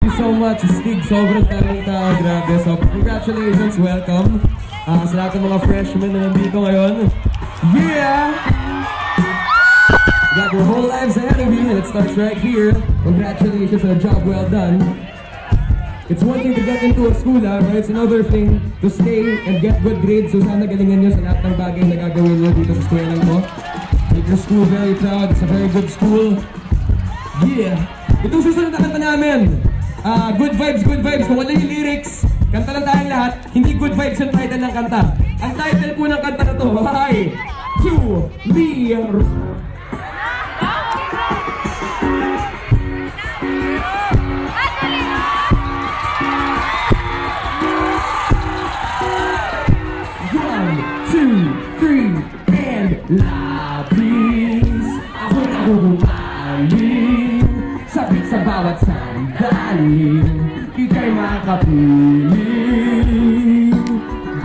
Thank you so much, Stig. Sobrang talenta. Grabe. So, congratulations. Welcome. Ah, sa lahat ng mga freshmen na nandito ngayon. Yeah! Got your whole lives ahead of you, and it starts right here. Congratulations on a job well done. It's one thing to get into a school, ah, but it's another thing to stay and get good grades. So sana galingan nyo sa lahat ng bagay na gagawin nyo dito sa eskwela ko. Make your school very proud. It's a very good school. Yeah! Itong susunod na kanta namin. Ah, good vibes, good vibes. Kung wala yung lyrics, kanta lang tayong lahat. Hindi good vibes yung title ng kanta. Ang title po ng kanta na to ay Be One, two, three, and labis Ako na sa bawat sandali. Ika'y makapiling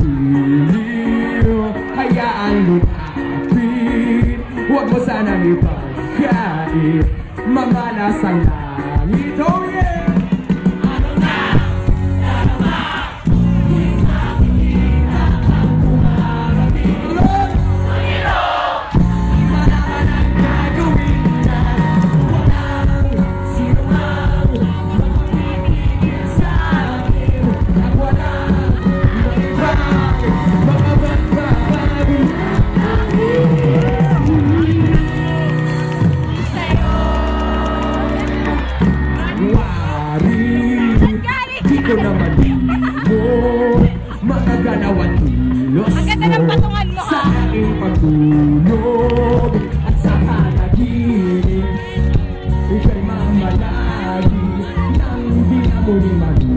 Diliw Hayaan lumapit Huwag mo sanang ipagkait Mga nasa langit. Oh Patungan mo Sa aking patulog At sa panaginip Ika'y mamalagi Nang di ako ni Maria